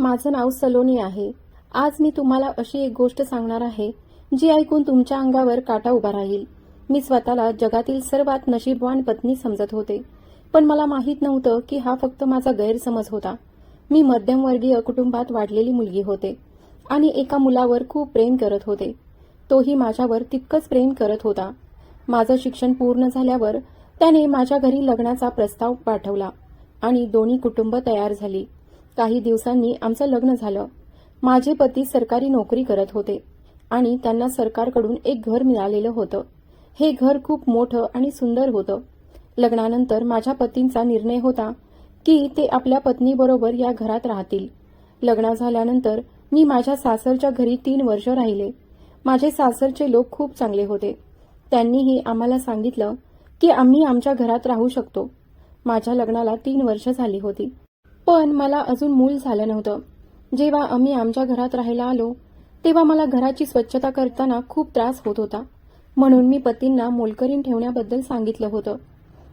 माझं नाव सलोनी आहे. आज मी तुम्हाला अशी एक गोष्ट सांगणार आहे जी ऐकून तुमच्या अंगावर काटा उभा राहील. मी स्वतःला जगातील सर्वात नशीबवान पत्नी समजत होते पण मला माहीत नव्हतं की हा फक्त माझा गैरसमज होता. मी मध्यमवर्गीय कुटुंबात वाढलेली मुलगी होते आणि एका मुलावर खूप प्रेम करत होते. तोही माझ्यावर तितकंच प्रेम करत होता. माझं शिक्षण पूर्ण झाल्यावर त्याने माझ्या घरी लग्नाचा प्रस्ताव पाठवला आणि दोन्ही कुटुंब तयार झाली. काही दिवसांनी आमचं लग्न झालं. माझे पती सरकारी नोकरी करत होते आणि त्यांना सरकारकडून एक घर मिळालेलं होतं. हे घर खूप मोठं आणि सुंदर होतं. लग्नानंतर माझ्या पतींचा निर्णय होता की ते आपल्या पत्नीबरोबर या घरात राहतील. लग्न झाल्यानंतर मी माझ्या सासरच्या घरी तीन वर्ष राहिले. माझे सासरचे लोक खूप चांगले होते. त्यांनीही आम्हाला सांगितलं की आम्ही आमच्या घरात राहू शकतो. माझ्या लग्नाला तीन वर्ष झाली होती. पण मला अजून मूल झालं नव्हतं. जेव्हा आम्ही आमच्या घरात राहायला आलो तेव्हा मला घराची स्वच्छता करताना खूप त्रास होत होता. म्हणून मी पतींना मोलकरीण ठेवण्याबद्दल सांगितलं होतं.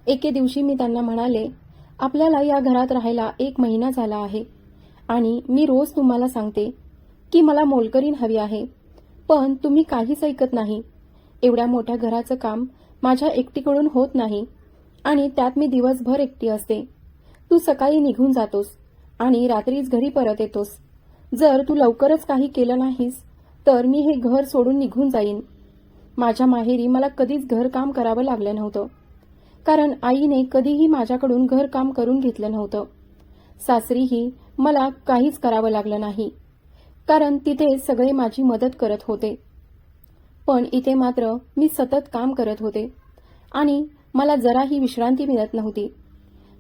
एके दिवशी मी त्यांना म्हणाले आपल्याला या घरात राहायला एक महिना झाला आहे. आणि मी रोज तुम्हाला सांगते की मला मोलकरीण हवी आहे. पण तुम्ही काहीच ऐकत नाही. एवढ्या मोठ्या घराचं काम माझ्या एकटीकडून होत नाही. आणि त्यात मी दिवसभर एकटी असते. तू सकाळी निघून जातोस आणि रात्रीच घरी परत येतोस. जर तू लवकरच काही केलं नाहीस तर मी हे घर सोडून निघून जाईन. माझ्या माहेरी मला कधीच घरकाम करावं लागलं नव्हतं. कारण आईने कधीही माझ्याकडून घरकाम करून घेतलं नव्हतं. सासरीही मला काहीच करावं लागलं नाही. कारण तिथे सगळे माझी मदत करत होते. पण इथे मात्र मी सतत काम करत होते आणि मला जराही विश्रांती मिळत नव्हती.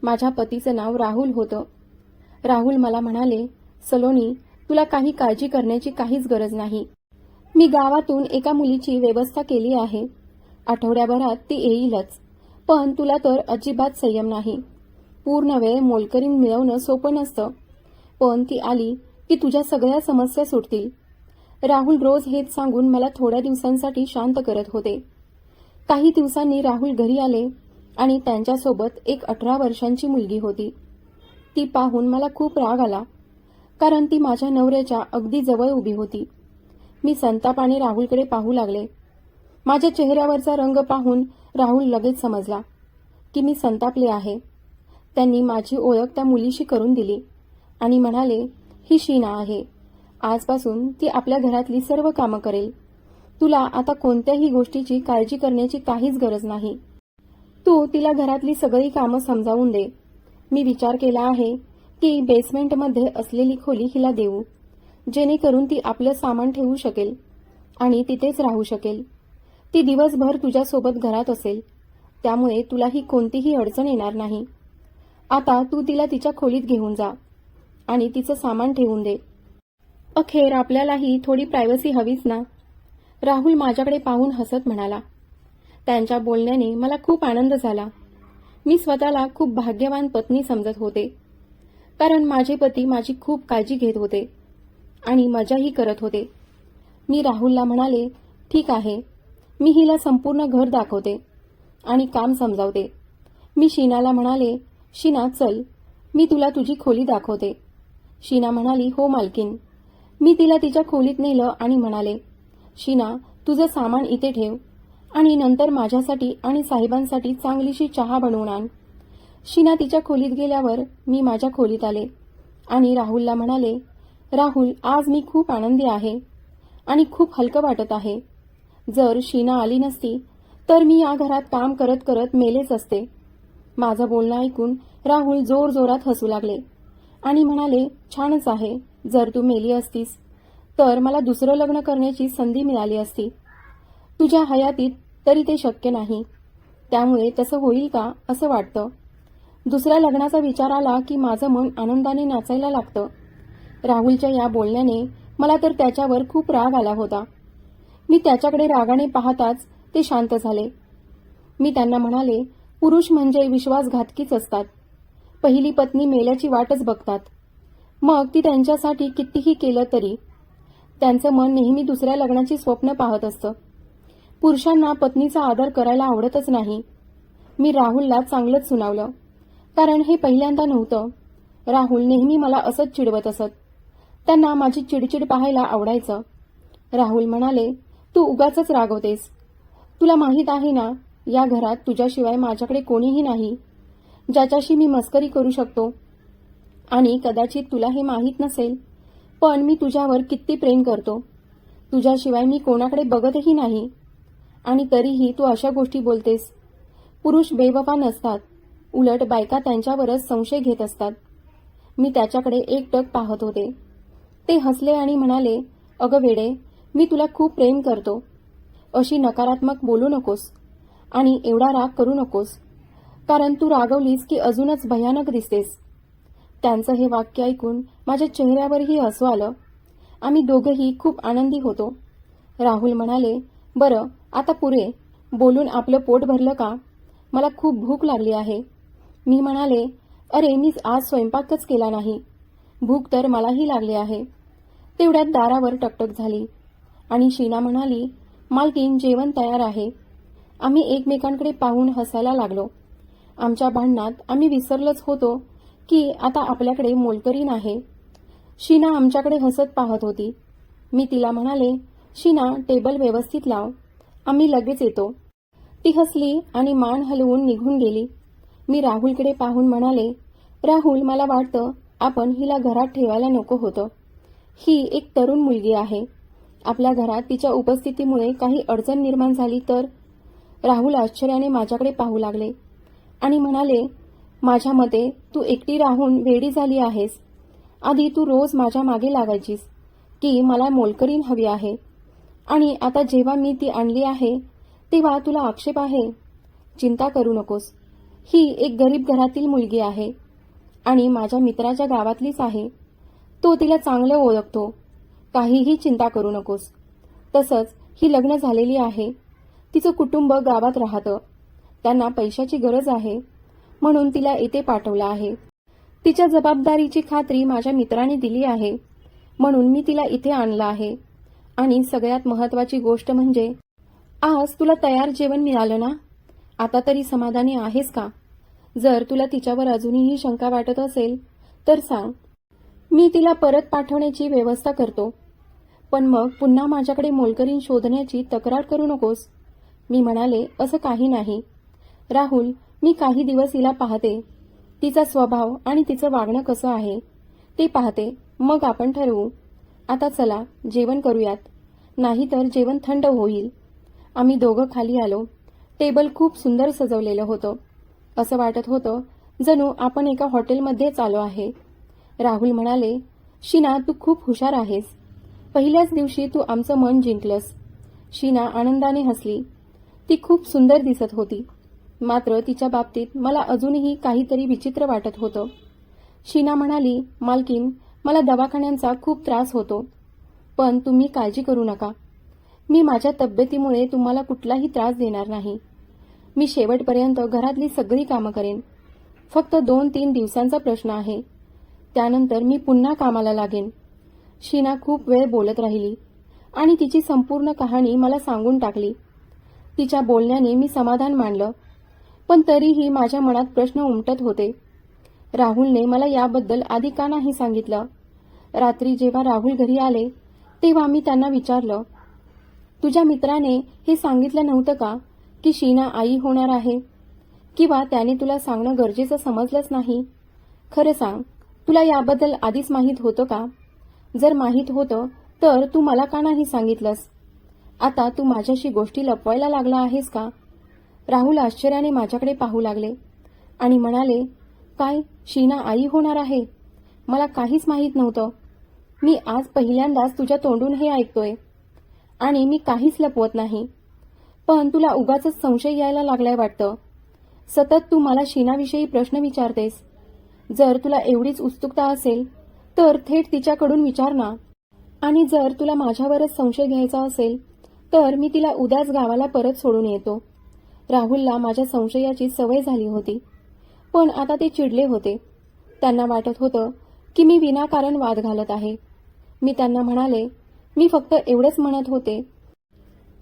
माझ्या पतीचं नाव राहुल होतं. राहुल मला म्हणाले सलोनी तुला काही काळजी करण्याची काहीच गरज नाही. मी गावातून एका मुलीची व्यवस्था केली आहे. आठवड्याभरात ती येईलच पण तुला तर अजिबात संयम नाही. पूर्ण वेळ मोलकरीण मिळवणं सोपं नसतं. पण ती आली की तुझ्या सगळ्या समस्या सुटतील. राहुल रोज हेच सांगून मला थोड्या दिवसांसाठी शांत करत होते. काही दिवसांनी राहुल घरी आले आणि त्यांच्यासोबत एक अठरा वर्षांची मुलगी होती. ती पाहून मला खूप राग आला कारण ती माझ्या नवऱ्याच्या अगदी जवळ उभी होती. मी संतापाने राहुलकडे पाहू लागले. माझ्या चेहऱ्यावरचा रंग पाहून राहुल लगेच समजला की मी संतापले आहे. त्यांनी माझी ओळख त्या मुलीशी करून दिली आणि म्हणाले ही शीना आहे. आजपासून ती आपल्या घरातली सर्व कामं करेल. तुला आता कोणत्याही गोष्टीची काळजी करण्याची काहीच गरज नाही. तू तिला घरातली सगळी कामं समजावून दे. मी विचार केला आहे की बेसमेंटमध्ये असलेली खोली हिला देऊ जेणेकरून ती आपलं सामान ठेवू शकेल आणि तिथेच राहू शकेल. ती दिवसभर तुझ्यासोबत घरात असेल त्यामुळे तुलाही कोणतीही अडचण येणार नाही. आता तू तिला तिच्या खोलीत घेऊन जा आणि तिचं सामान ठेवून दे. अखेर आपल्यालाही थोडी प्रायव्हसी हवीच ना? राहुल माझ्याकडे पाहून हसत म्हणाला. त्यांच्या बोलण्याने मला खूप आनंद झाला. मी स्वतःला खूप भाग्यवान पत्नी समजत होते. कारण माझे पती माझी खूप काळजी घेत होते आणि मजाही करत होते. मी राहुलला म्हणाले ठीक आहे. मी हिला संपूर्ण घर दाखवते आणि काम समजावते. मी शीनाला म्हणाले शीना चल. मी तुला तुझी खोली दाखवते. शीना म्हणाली हो मालकीन. मी तिला तिच्या खोलीत नेलं आणि म्हणाले शीना तुझं सामान इथे ठेव. आणि नंतर माझ्यासाठी आणि साहेबांसाठी चांगलीशी चहा बनवून आण. शीना तिच्या खोलीत गेल्यावर मी माझ्या खोलीत आले. आणि राहुलला म्हणाले राहुल आज मी खूप आनंदी आहे आणि खूप हलकं वाटत आहे. जर शीना आली नसती तर मी या घरात काम करत करत मेलेच असते. माझं बोलणं ऐकून राहुल जोर जोरात हसू लागले आणि म्हणाले छानच आहे जर तू मेली असतीस तर मला दुसरं लग्न करण्याची संधी मिळाली असती. तुझ्या हयातीत तरी ते शक्य नाही. त्यामुळे तसं होईल का असं वाटतं. दुसऱ्या लग्नाचा विचार आला की माझं मन आनंदाने नाचायला लागतं. राहुलच्या या बोलण्याने मला तर त्याच्यावर खूप राग आला होता. मी त्याच्याकडे रागाने पाहताच ते शांत झाले. मी त्यांना म्हणाले पुरुष म्हणजे विश्वासघातकीच असतात. पहिली पत्नी मेल्याची वाटच बघतात. मग ती त्यांच्यासाठी कितीही केलं तरी. त्यांचं मन नेहमी दुसऱ्या लग्नाची स्वप्न पाहत असतं. पुरुषांना पत्नीचा आदर करायला आवडतच नाही. मी राहुलला चांगलंच सुनावलं. कारण हे पहिल्यांदा नव्हतं. राहुल नेहमी मला असंच चिडवत असत. त्यांना माझी चिडचिड पाहायला आवडायचं. राहुल म्हणाले तू उगाच रागवतेस. तुला माहीत आहे ना या घरात तुझ्याशिवाय माझ्याकडे कोणीही नाही. ज्याच्याशी मी मस्करी करू शकतो. आणि कदाचित तुला हे माहीत नसेल पण मी तुझ्यावर किती प्रेम करतो. तुझ्याशिवाय मी कोणाकडे बघतही नाही. आणि तरीही तू अशा गोष्टी बोलतेस. पुरुष बेवफा नसतात. उलट बायका त्यांच्यावरच संशय घेत असतात. मी त्याच्याकडे एकटक पाहत होते. ते हसले आणि म्हणाले अगं वेडे मी तुला खूप प्रेम करतो. अशी नकारात्मक बोलू नकोस आणि एवढा राग करू नकोस. कारण तू रागवलीस की अजूनच भयानक दिसतेस. त्यांचं हे वाक्य ऐकून माझ्या चेहऱ्यावरही हसू आलं. आम्ही दोघंही खूप आनंदी होतो. राहुल म्हणाले बरं आता पुरे बोलून आपलं पोट भरलं का? मला खूप भूक लागली आहे. मी म्हणाले अरे मी आज स्वयंपाकच केला नाही. भूक तर मलाही लागली आहे. तेवढ्यात दारावर टकटक झाली. आणि शीना म्हणाली मालकीन जेवण तयार आहे. आम्ही एकमेकांकडे पाहून हसायला लागलो. आमच्या भांडणात आम्ही विसरलंच होतो की आता आपल्याकडे मोलकरीन आहे. शीना आमच्याकडे हसत पाहत होती. मी तिला म्हणाले शीना टेबल व्यवस्थित लाव. आम्ही लगेच येतो. ती हसली आणि मान हलवून निघून गेली. मी राहुलकडे पाहून म्हणाले राहुल मला वाटतं आपण हिला घरात ठेवायला नको होतं. ही एक तरुण मुलगी आहे. आपल्या घरात तिच्या उपस्थितीमुळे काही अडचण निर्माण झाली तर? राहुल आश्चर्याने माझ्याकडे पाहू लागले आणि म्हणाले माझ्या मते तू एकटी राहून वेडी झाली आहेस. आधी तू रोज माझ्या मागे लागायचीस की मला मोलकरीण हवी आहे. आणि आता जेव्हा मी ती आणली आहे तेव्हा तुला आक्षेप आहे? चिंता करू नकोस. ही एक गरीब घरातील मुलगी आहे आणि माझ्या मित्राच्या गावातलीच आहे. तो तिला चांगलं ओळखतो. काहीही चिंता करू नकोस. तसंच ही लग्न झालेली आहे. तिचं कुटुंब गावात राहतं. त्यांना पैशाची गरज आहे. म्हणून तिला येथे पाठवलं आहे. तिच्या जबाबदारीची खात्री माझ्या मित्राने दिली आहे. म्हणून मी तिला इथे आणलं आहे. आणि सगळ्यात महत्वाची गोष्ट म्हणजे आज तुला तयार जेवण मिळालं ना? आता तरी समाधानी आहेस का? जर तुला तिच्यावर अजूनही शंका वाटत असेल तर सांग. मी तिला परत पाठवण्याची व्यवस्था करतो. पण मग पुन्हा माझ्याकडे मोलकरीण शोधण्याची तक्रार करू नकोस. मी म्हणाले असं काही नाही. राहुल मी काही दिवस हिला पाहते. तिचा स्वभाव आणि तिचं वागणं कसं आहे ते पाहते. मग आपण ठरवू. आता चला जेवण करूयात. नाहीतर जेवण थंड होईल. आम्ही दोघं खाली आलो. टेबल खूप सुंदर सजवलेलं होतं. असं वाटत होतं जणू आपण एका हॉटेलमध्येच आलो आहे. राहुल म्हणाले शीना तू खूप हुशार आहेस. पहिल्याच दिवशी तू आमचं मन जिंकलंस. शीना आनंदाने हसली. ती खूप सुंदर दिसत होती. मात्र तिच्या बाबतीत मला अजूनही काहीतरी विचित्र वाटत होतं. शीना म्हणाली मालकीन मला दवाखान्यांचा खूप त्रास होतो. पण तुम्ही काळजी करू नका. मी माझ्या तब्येतीमुळे तुम्हाला कुठलाही त्रास देणार नाही. मी शेवटपर्यंत घरातली सगळी कामं करेन. फक्त दोन तीन दिवसांचा प्रश्न आहे. त्यानंतर मी पुन्हा कामाला लागेन. शीना खूप वेळ बोलत राहिली आणि तिची संपूर्ण कहाणी मला सांगून टाकली. तिच्या बोलण्याने मी समाधान मानलं. पण तरीही माझ्या मनात प्रश्न उमटत होते. राहुलने मला याबद्दल आधी का नाही सांगितलं? रात्री जेव्हा राहुल घरी आले तेव्हा मी त्यांना विचारलं तुझ्या मित्राने हे सांगितलं नव्हतं का की शीना आई होणार आहे? किंवा त्याने तुला सांगणं गरजेचं समजलंच नाही? खरं सांग तुला याबद्दल आधीच माहीत होतं का? जर माहीत होतं तर तू मला का नाही सांगितलंस? आता तू माझ्याशी गोष्टी लपवायला लागला आहेस का? राहुल आश्चर्याने माझ्याकडे पाहू लागले आणि म्हणाले काय शीना आई होणार आहे? मला काहीच माहीत नव्हतं. मी आज पहिल्यांदाच तुझ्या तोंडून हे ऐकतोय. आणि मी काहीच लपवत नाही. पण तुला उगाच संशय यायला लागलाय वाटतं. सतत तू मला शीनाविषयी प्रश्न विचारतेस. जर तुला एवढीच उत्सुकता असेल तर थेट तिच्याकडून विचार ना. आणि जर तुला माझ्यावरच संशय घ्यायचा असेल तर मी तिला उद्याच गावाला परत सोडून येतो. राहुलला माझ्या संशयाची सवय झाली होती. पण आता ते चिडले होते. त्यांना वाटत होतं की मी विनाकारण वाद घालत आहे. मी त्यांना म्हणाले मी फक्त एवढंच म्हणत होते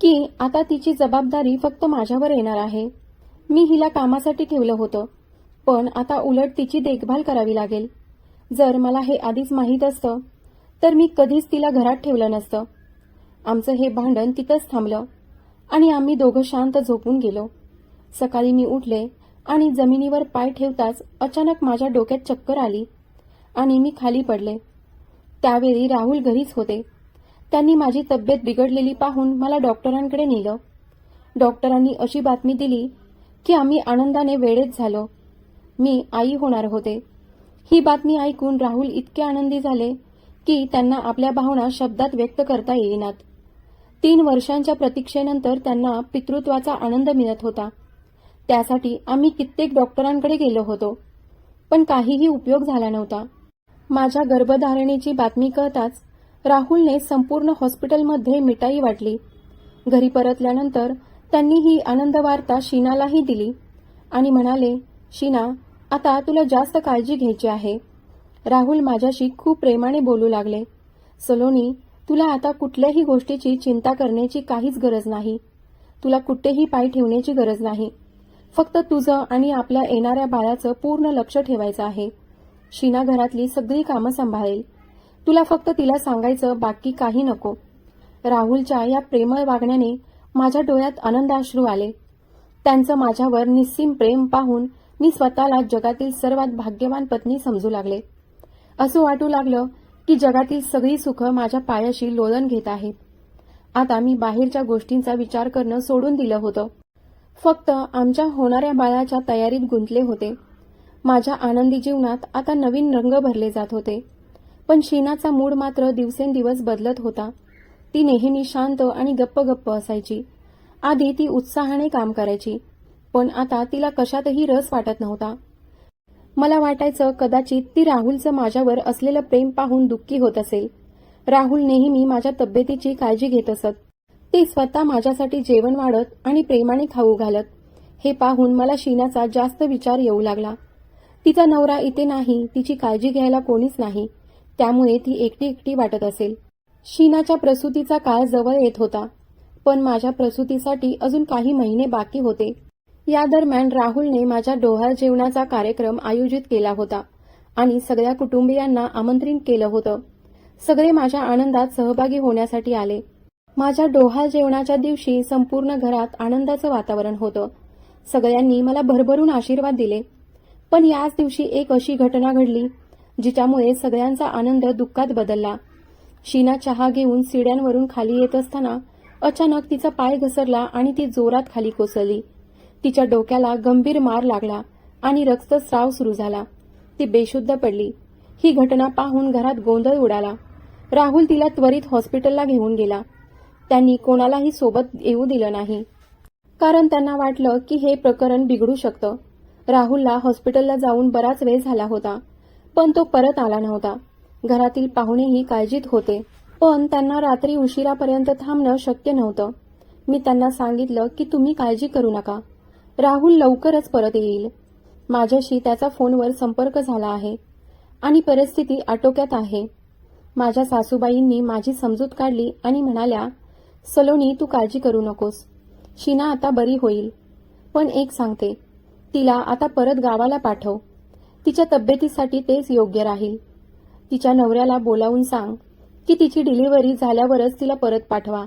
की आता तिची जबाबदारी फक्त माझ्यावर येणार आहे. मी हिला कामासाठी ठेवलं होतं पण आता उलट तिची देखभाल करावी लागेल. जर मला हे आधीच माहीत असतं तर मी कधीच तिला घरात ठेवलं नसतं. आमचं हे भांडण तिथंच थांबलं आणि आम्ही दोघं शांत झोपून गेलो. सकाळी मी उठले आणि जमिनीवर पाय ठेवताच अचानक माझ्या डोक्यात चक्कर आली आणि मी खाली पडले. त्यावेळी राहुल घरीच होते. त्यांनी माझी तब्येत बिघडलेली पाहून मला डॉक्टरांकडे नेलं. डॉक्टरांनी अशी बातमी दिली की आम्ही आनंदाने वेळेत झालो. मी आई होणार होते. ही बातमी ऐकून राहुल इतके आनंदी झाले की त्यांना आपल्या भावना शब्दात व्यक्त करता येईनात. तीन वर्षांच्या प्रतीक्षेनंतर त्यांना पितृत्वाचा आनंद मिळत होता. त्यासाठी आम्ही कित्येक डॉक्टरांकडे गेलो होतो. पण काहीही उपयोग झाला नव्हता. माझ्या गर्भधारणेची बातमी कळताच राहुलने संपूर्ण हॉस्पिटलमध्ये मिठाई वाटली. घरी परतल्यानंतर त्यांनी ही आनंद वार्ता शीनालाही दिली आणि म्हणाले शीना आता तुला जास्त काळजी घ्यायची आहे. राहुल माझ्याशी खूप प्रेमाने बोलू लागले. सलोनी तुला आता कुठल्याही गोष्टीची चिंता करण्याची काहीच गरज नाही. तुला कुठेही पाय ठेवण्याची गरज नाही. फक्त तुझं आणि आपल्या येणाऱ्या बाळाचं पूर्ण लक्ष ठेवायचं आहे. शीना घरातली सगळी कामं सांभाळेल. तुला फक्त तिला सांगायचं बाकी काही नको. राहुलच्या या प्रेमळ वागण्याने माझ्या डोळ्यात आनंदाश्रू आले. त्यांचं माझ्यावर निस्सीम प्रेम पाहून मी स्वतःला जगातील सर्वात भाग्यवान पत्नी समजू लागले. असं वाटू लागलं की जगातील सगळी सुख माझ्या पायाशी लोळण घेत आहेत. आता मी बाहेरच्या गोष्टींचा विचार करणं सोडून दिलं होतं. फक्त आमच्या होणाऱ्या बाळाच्या तयारीत गुंतले होते. माझ्या आनंदी जीवनात आता नवीन रंग भरले जात होते. पण शीनाचा मूड मात्र दिवसेंदिवस बदलत होता. ती नेहमी शांत आणि गप्प गप्प असायची. आधी ती उत्साहाने काम करायची. पण आता तिला कशातही रस वाटत नव्हता. मला वाटायचं कदाचित ती राहुलचं माझ्यावर असलेलं प्रेम पाहून दुःखी होत असेल. राहुल नेहमी माझ्या तब्येतीची काळजी घेत असत. ते स्वतः माझ्यासाठी जेवण वाढत आणि प्रेमाने खाऊ घालत. हे पाहून मला शीनाचा जास्त विचार येऊ लागला. तिचा नवरा इथे नाही तिची काळजी घ्यायला कोणीच नाही. त्यामुळे ती एकटी एकटी वाटत असेल. शीनाच्या प्रसूतीचा काळ जवळ येत होता पण माझ्या प्रसूतीसाठी अजून काही महिने बाकी होते. या दरम्यान राहुलने माझ्या डोहार जेवणाचा कार्यक्रम आयोजित केला होता आणि सगळ्या कुटुंबियांना आमंत्रित केलं होतं. सगळे माझ्या आनंदात सहभागी होण्यासाठी आले. माझ्या डोहार जेवणाच्या दिवशी संपूर्ण घरात आनंदाचं वातावरण होतं. सगळ्यांनी मला भरभरून आशीर्वाद दिले. पण याच दिवशी एक अशी घटना घडली जिच्यामुळे सगळ्यांचा आनंद दुःखात बदलला. शीना चहा घेऊन सिड्यांवरून खाली येत असताना अचानक तिचा पाय घसरला आणि ती जोरात खाली कोसळली. तिच्या डोक्याला गंभीर मार लागला आणि रक्तस्राव सुरू झाला. ती बेशुद्ध पडली. ही घटना पाहून घरात गोंधळ उडाला. राहुल तिला त्वरित हॉस्पिटलला घेऊन गेला. त्यांनी कोणालाही सोबत येऊ दिलं नाही. कारण त्यांना वाटलं की हे प्रकरण बिघडू शकतं. राहुलला हॉस्पिटलला जाऊन बराच वेळ झाला होता पण तो परत आला नव्हता. घरातील पाहुणेही काळजीत होते पण त्यांना रात्री उशिरापर्यंत थांबणं शक्य नव्हतं. मी त्यांना सांगितलं की तुम्ही काळजी करू नका. राहुल लवकरच परत येईल. माझ्याशी त्याचा फोनवर संपर्क झाला आहे आणि परिस्थिती आटोक्यात आहे. माझ्या सासूबाईंनी माझी समजूत काढली आणि म्हणाल्या सलोनी तू काळजी करू नकोस. शीना आता बरी होईल. पण एक सांगते तिला आता परत गावाला पाठव. तिच्या तब्येतीसाठी तेच योग्य राहील. तिच्या नवऱ्याला बोलावून सांग की तिची डिलिव्हरी झाल्यावरच तिला परत पाठवा.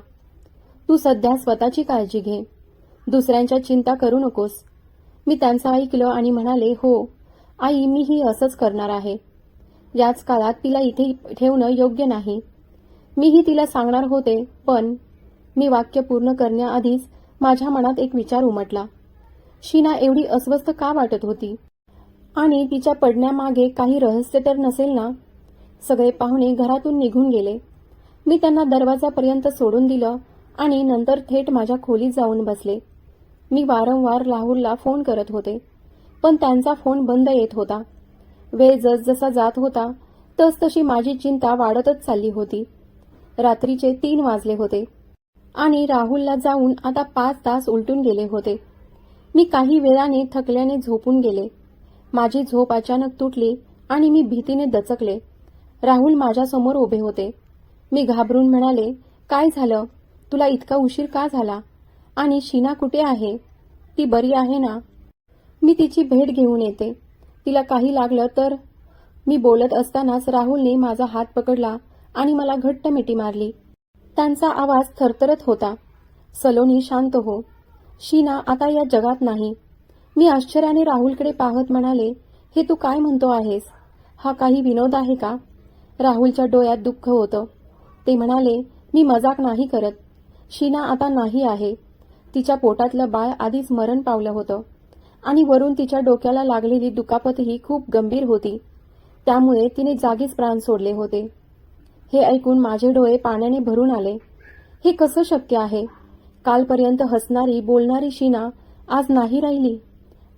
तू सध्या स्वतःची काळजी घे. दुसऱ्यांच्या चिंता करू नकोस. मी त्यांचं ऐकलं आणि म्हणाले हो आई मीही असंच करणार आहे. याच काळात तिला इथे ठेवणं योग्य नाही. मीही तिला सांगणार होते पण मी वाक्य पूर्ण करण्याआधीच माझ्या मनात एक विचार उमटला. शीना एवढी अस्वस्थ का वाटत होती? आणि तिच्या पडण्यामागे काही रहस्य तर नसेल ना? सगळे पाहुणे घरातून निघून गेले. मी त्यांना दरवाजापर्यंत सोडून दिलं आणि नंतर थेट माझ्या खोलीत जाऊन बसले. मी वारंवार राहुलला फोन करत होते पण त्यांचा फोन बंद येत होता. वेळ जसजसा जात होता तसतशी माझी चिंता वाढतच चालली होती. रात्रीचे तीन वाजले होते आणि राहुलला जाऊन आता पाच तास उलटून गेले होते. मी काही वेळाने थकल्याने झोपून गेले. माझी झोप अचानक तुटली आणि मी भीतीने दचकले. राहुल माझ्यासमोर उभे होते. मी घाबरून म्हणाले काय झालं? तुला इतका उशीर का झाला? आणि शीना कुठे आहे? ती बरी आहे ना? मी तिची भेट घेऊन येते. तिला काही लागलं तर? मी बोलत असतानाच राहुलने माझा हात पकडला आणि मला घट्ट मिठी मारली. त्यांचा आवाज थरथरत होता. सलोनी शांत हो. शीना आता या जगात नाही. मी आश्चर्याने राहुलकडे पाहत म्हणाले हे तू काय म्हणतो आहेस? हा काही विनोद आहे का? राहुलच्या डोळ्यात दुःख होतं. ते म्हणाले मी मजाक नाही करत. शीना आता नाही आहे. तिच्या पोटातलं बाळ आधीच मरण पावलं होतं. आणि वरून तिच्या डोक्याला लागलेली दुखापतही खूप गंभीर होती. त्यामुळे तिने जागीच प्राण सोडले होते. हे ऐकून माझे डोळे पाण्याने भरून आले. हे कसं शक्य आहे? कालपर्यंत हसणारी बोलणारी शीना आज नाही राहिली.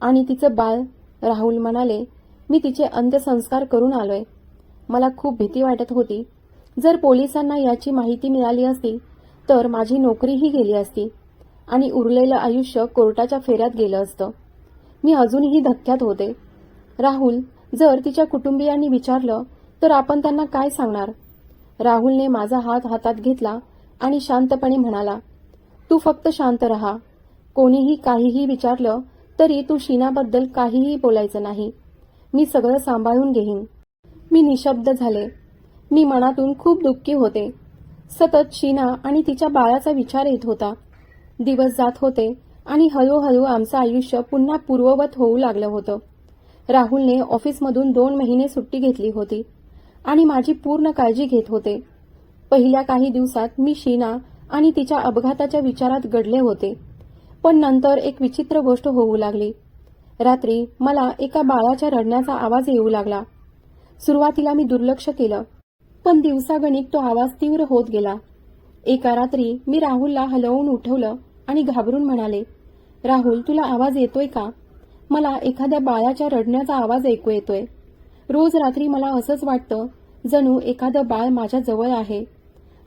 आणि तिचं बाळ राहुल म्हणाले मी तिचे अंत्यसंस्कार करून आलोय. मला खूप भीती वाटत होती. जर पोलिसांना याची माहिती मिळाली असती तर माझी नोकरीही गेली असती. आणि उरलेलं आयुष्य कोर्टाच्या फेऱ्यात गेलं असतं. मी अजूनही धक्क्यात होते. राहुल जर तिच्या कुटुंबियांनी विचारलं तर आपण त्यांना काय सांगणार? राहुलने माझा हात हातात घेतला आणि शांतपणे म्हणाला तू फक्त शांत रहा. कोणीही काहीही विचारलं तरी तू शीनाबद्दल काहीही बोलायचं नाही. मी सगळं सांभाळून घेईन. मी निशब्द झाले. मी मनातून खूप दुःखी होते. सतत शीना आणि तिच्या बाळाचा विचार येत होता. दिवस जात होते आणि हळूहळू आमचं आयुष्य पुन्हा पूर्ववत होऊ लागलं होतं. राहुलने ऑफिसमधून दोन महिने सुट्टी घेतली होती आणि माझी पूर्ण काळजी घेत होते. पहिल्या काही दिवसात मी शीना आणि तिच्या अपघाताच्या विचारात गडले होते. पण नंतर एक विचित्र गोष्ट होऊ लागली. रात्री मला एका बाळाच्या रडण्याचा आवाज येऊ लागला. सुरुवातीला मी दुर्लक्ष केलं पण दिवसागणिक तो आवाज तीव्र होत गेला. एका रात्री मी राहुलला हलवून उठवलं आणि घाबरून म्हणाले राहुल तुला आवाज येतोय का? मला एखाद्या बाळाच्या रडण्याचा आवाज ऐकू येतोय. रोज रात्री मला असंच वाटतं जणू एखादं बाळ माझ्या जवळ आहे.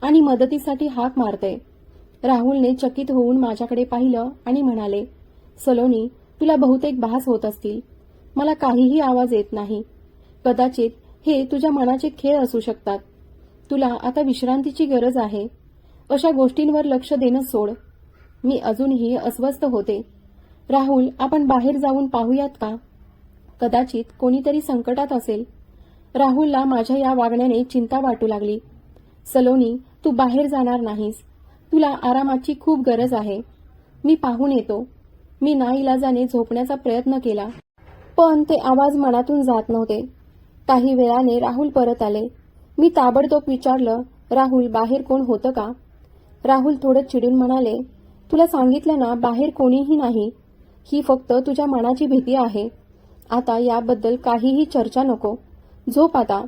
आणि मदतीसाठी हाक मारते. राहुलने चकित होऊन माझ्याकडे पाहिलं आणि म्हणाले सलोनी तुला बहुतेक भास होत असतील. मला काहीही आवाज येत नाही. कदाचित हे तुझ्या मनाचे खेळ असू शकतात. तुला आता विश्रांतीची गरज आहे. अशा गोष्टींवर लक्ष देणं सोड. मी अजूनही अस्वस्थ होते. राहुल आपण बाहेर जाऊन पाहूयात का? कदाचित कोणीतरी संकटात असेल. राहुलला माझ्या या वागण्याने चिंता वाटू लागली. सलोनी तू बाहेर जाणार नाहीस. तुला आरामाची खूप गरज आहे. मी पाहून येतो. मी नाईलाजाने झोपण्याचा प्रयत्न केला. पण ते आवाज मनातून जात नव्हते. काही वेळाने राहुल परत आले. मी ताबडतोब विचारलं राहुल बाहेर कोण होतं का? राहुल थोडं चिडून म्हणाले तुला सांगितलं ना बाहेर कोणीही नाही. ही फक्त तुझ्या मनाची भीती आहे. आता याबद्दल काहीही चर्चा नको. झोप आता.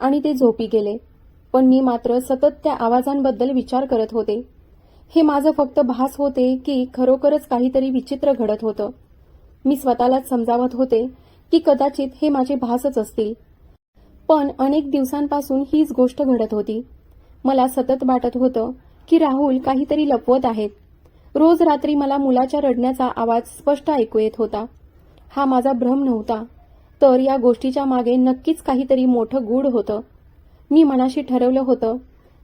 आणि ते झोपी गेले. पण मी मात्र सतत त्या आवाजांबद्दल विचार करत होते. हे माझं फक्त भास होते की खरोखरच काहीतरी विचित्र घडत होतं. मी स्वतःलाच समजावत होते की कदाचित हे माझे भासच असतील. पण अनेक दिवसांपासून हीच गोष्ट घडत होती. मला सतत वाटत होतं की राहुल काहीतरी लपवत आहेत. रोज रात्री मला मुलाच्या रडण्याचा आवाज स्पष्ट ऐकू येत होता. हा माझा भ्रम नव्हता. तर या गोष्टीच्या मागे नक्कीच काहीतरी मोठं गूढ होतं. मी मनाशी ठरवलं होतं.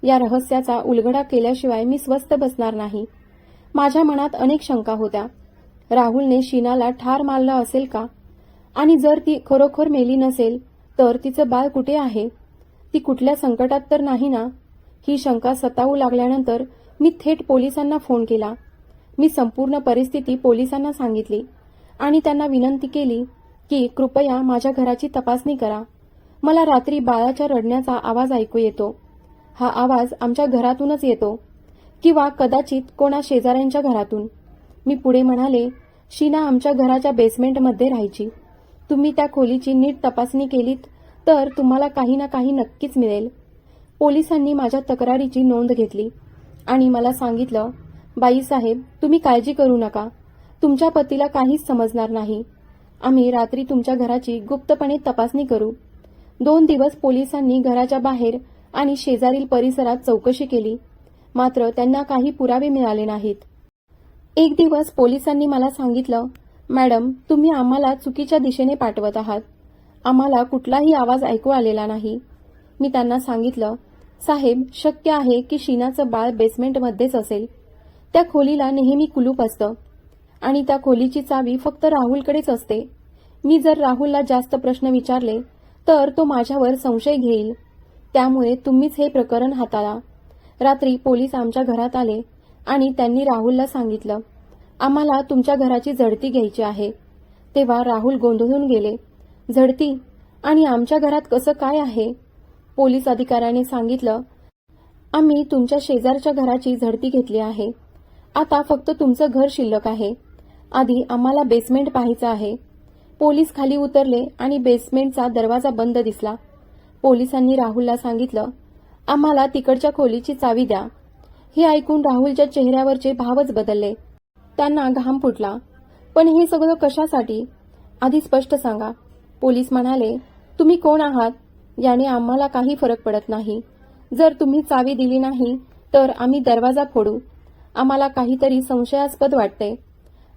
या रहस्याचा उलगडा केल्याशिवाय मी स्वस्थ बसणार नाही. माझ्या मनात अनेक शंका होत्या. राहुलने शीनाला ठार मारलं असेल का? आणि जर ती खरोखर मेली नसेल तर तिचं बाळ कुठे आहे? ती कुठल्या संकटात तर नाही ना? ही शंका सतावू लागल्यानंतर मी थेट पोलिसांना फोन केला. मी संपूर्ण परिस्थिती पोलिसांना सांगितली आणि त्यांना विनंती केली की कृपया माझ्या घराची तपासणी करा. मला रात्री बाळाच्या रडण्याचा आवाज ऐकू येतो. हा आवाज आमच्या घरातूनच येतो. किंवा कदाचित कोणा शेजाऱ्यांच्या घरातून. मी पुढे म्हणाले शीना आमच्या घराच्या बेसमेंटमध्ये राहायची. तुम्ही त्या खोलीची नीट तपासणी केलीत तर तुम्हाला काही ना काही नक्कीच मिळेल. पोलिसांनी माझ्या तक्रारीची नोंद घेतली आणि मला सांगितलं बाईसाहेब तुम्ही काळजी करू नका. तुमच्या पतीला काहीच समजणार नाही. आम्ही रात्री तुमच्या घराची गुप्तपणे तपासणी करू. दोन दिवस पोलिसांनी घराच्या बाहेर आणि शेजारील परिसरात चौकशी केली. मात्र त्यांना काही पुरावे मिळाले नाहीत. एक दिवस पोलिसांनी मला सांगितलं मॅडम तुम्ही आम्हाला चुकीच्या दिशेने पाठवत आहात. आम्हाला कुठलाही आवाज ऐकू आलेला नाही. मी त्यांना सांगितलं साहेब शक्य आहे की शीनाचं बाळ बेसमेंटमध्येच असेल. त्या खोलीला नेहमी कुलूप असतं आणि त्या खोलीची चावी फक्त राहुलकडेच असते. मी जर राहुलला जास्त प्रश्न विचारले तर तो माझ्यावर संशय घेईल. त्यामुळे तुम्हीच हे प्रकरण हाताळा. रात्री पोलीस आमच्या घरात आले आणि त्यांनी राहुलला सांगितलं आम्हाला तुमच्या घराची झडती घ्यायची आहे. तेव्हा राहुल गोंधळून गेले झडती? आणि आमच्या घरात कसं काय आहे? पोलीस अधिकाऱ्याने सांगितलं आम्ही तुमच्या शेजारच्या घराची झडती घेतली आहे. आता फक्त तुमचं घर शिल्लक आहे. आधी आम्हाला बेसमेंट पाहायचं आहे. पोलीस खाली उतरले आणि बेसमेंटचा दरवाजा बंद दिसला. पोलिसांनी राहुलला सांगितलं आम्हाला तिकडच्या खोलीची चावी द्या. हे ऐकून राहुलच्या चेहऱ्यावरचे भावच बदलले. त्यांना घाम फुटला. पण हे सगळं कशासाठी? आधी स्पष्ट सांगा. पोलीस म्हणाले तुम्ही कोण आहात? याने आम्हाला काही फरक पडत नाही. जर तुम्ही चावी दिली नाही तर आम्ही दरवाजा फोडू. आम्हाला काहीतरी संशयास्पद वाटते.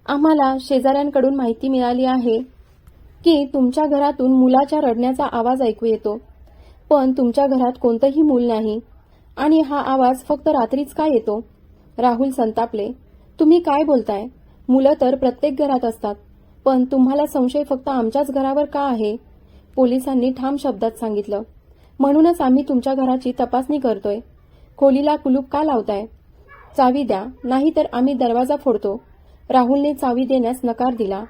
आम्हाला शेजाऱ्यांकडून माहिती मिळाली आहे की तुमच्या घरातून मुलाच्या रडण्याचा आवाज ऐकू येतो. पण तुमच्या घरात कोणतंही मूल नाही. आणि हा आवाज फक्त रात्रीच का येतो? राहुल संतापले. तुम्ही काय बोलताय? मुलं तर प्रत्येक घरात असतात. पण तुम्हाला संशय फक्त आमच्याच घरावर का आहे? पोलिसांनी ठाम शब्दात सांगितलं. म्हणूनच आम्ही तुमच्या घराची तपासणी करतोय. खोलीला कुलूप का लावताय? चावी द्या. नाहीतर आम्ही दरवाजा फोडतो. राहुलने चावी देण्यास नकार दिला.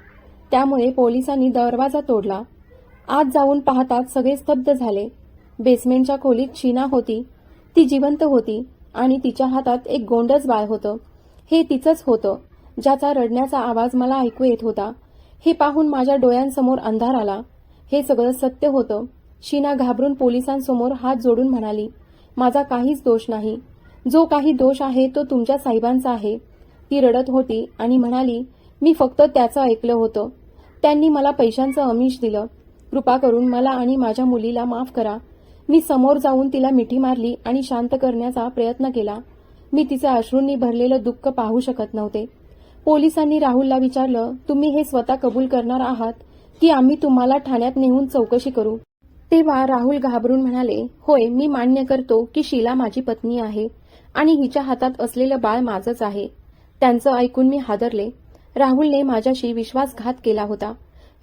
त्यामुळे पोलिसांनी दरवाजा तोडला. आत जाऊन पाहताच सगळे स्तब्ध झाले. बेसमेंटच्या खोलीत शीना होती. ती जिवंत होती आणि तिच्या हातात एक गोंडस बाळ होतं. हे तिचंच होतं ज्याचा रडण्याचा आवाज मला ऐकू येत होता. हे पाहून माझ्या डोळ्यांसमोर अंधार आला. हे सगळं सत्य होतं. शीना घाबरून पोलिसांसमोर हात जोडून म्हणाली माझा काहीच दोष नाही. जो काही दोष आहे तो तुमच्या साहेबांचा आहे. ती रडत होती आणि म्हणाली मी फक्त त्याचं ऐकलं होतं. त्यांनी मला पैशांचं अमिष दिलं. कृपा करून मला आणि माझ्या मुलीला माफ करा. मी समोर जाऊन तिला मिठी मारली आणि शांत करण्याचा प्रयत्न केला. मी तिचं अश्रूंनी भरलेलं दुःख पाहू शकत नव्हते. पोलिसांनी राहुलला विचारलं तुम्ही हे स्वतः कबूल करणार आहात की आम्ही तुम्हाला ठाण्यात नेऊन चौकशी करू? तेव्हा राहुल घाबरून म्हणाले होय मी मान्य करतो की शीला माझी पत्नी आहे आणि हिच्या हातात असलेलं बाळ माझंच आहे. त्यांचं ऐकून मी हादरले. राहुलने माझ्याशी विश्वासघात केला होता.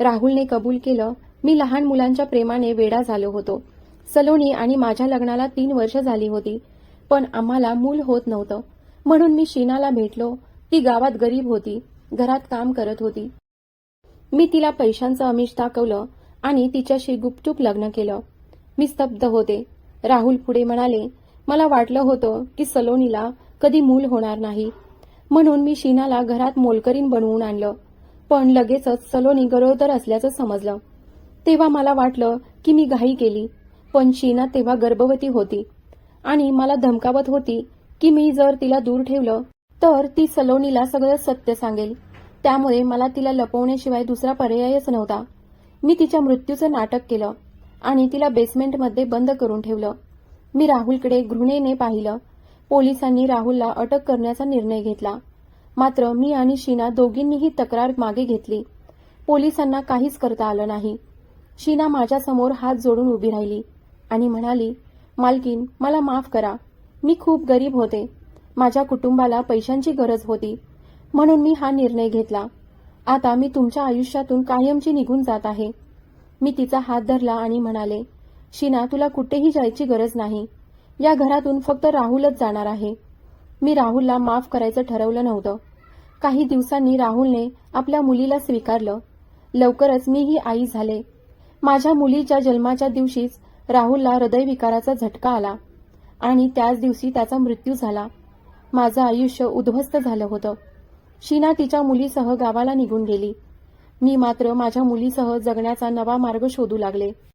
राहुलने कबूल केलं मी लहान मुलांच्या प्रेमाने वेडा झालो होतो. सलोनी आणि माझ्या लग्नाला तीन वर्ष झाली होती पण आम्हाला मूल होत नव्हतं. म्हणून मी शीनाला भेटलो. ती गावात गरीब होती घरात काम करत होती. मी तिला पैशांचं अमिष दाखवलं आणि तिच्याशी गुपचूप लग्न केलं. मी स्तब्ध होते. राहुल पुढे म्हणाले मला वाटलं होतं की सलोनीला कधी मूल होणार नाही. म्हणून मी शीनाला घरात मोलकरीन बनवून आणलं. पण लगेचच सलोनी गरोदर असल्याचं समजलं. तेव्हा मला वाटलं की मी घाई केली पण शीना तेव्हा गर्भवती होती. आणि मला धमकावत होती की मी जर तिला दूर ठेवलं तर ती सलोनीला सगळं सत्य सांगेल. त्यामुळे मला तिला लपवण्याशिवाय दुसरा पर्यायच नव्हता. मी तिच्या मृत्यूचं नाटक केलं आणि तिला बेसमेंटमध्ये बंद करून ठेवलं. मी राहुलकडे घृणेने पाहिलं. पोलिसांनी राहुलला अटक करण्याचा निर्णय घेतला. मात्र मी आणि शीना दोघींनीही तक्रार मागे घेतली. पोलिसांना काहीच करता आलं नाही. शीना माझ्यासमोर हात जोडून उभी राहिली आणि म्हणाली मालकीन मला माफ करा. मी खूप गरीब होते. माझ्या कुटुंबाला पैशांची गरज होती. म्हणून मी हा निर्णय घेतला. आता मी तुमच्या आयुष्यातून कायमची निघून जात आहे. मी तिचा हात धरला आणि म्हणाले शीना तुला कुठेही जायची गरज नाही. या घरातून फक्त राहुलच जाणार आहे. मी राहुलला माफ करायचं ठरवलं नव्हतं. काही दिवसांनी राहुलने आपल्या मुलीला स्वीकारलं. लवकरच मीही आई झाले. माझ्या मुलीच्या जन्माच्या दिवशीच राहुलला हृदयविकाराचा झटका आला आणि त्याच दिवशी त्याचा मृत्यू झाला. माझं आयुष्य उद्ध्वस्त झालं होतं. शीना तिच्या मुलीसह गावाला निघून गेली. मी मात्र माझ्या मुलीसह जगण्याचा नवा मार्ग शोधू लागले.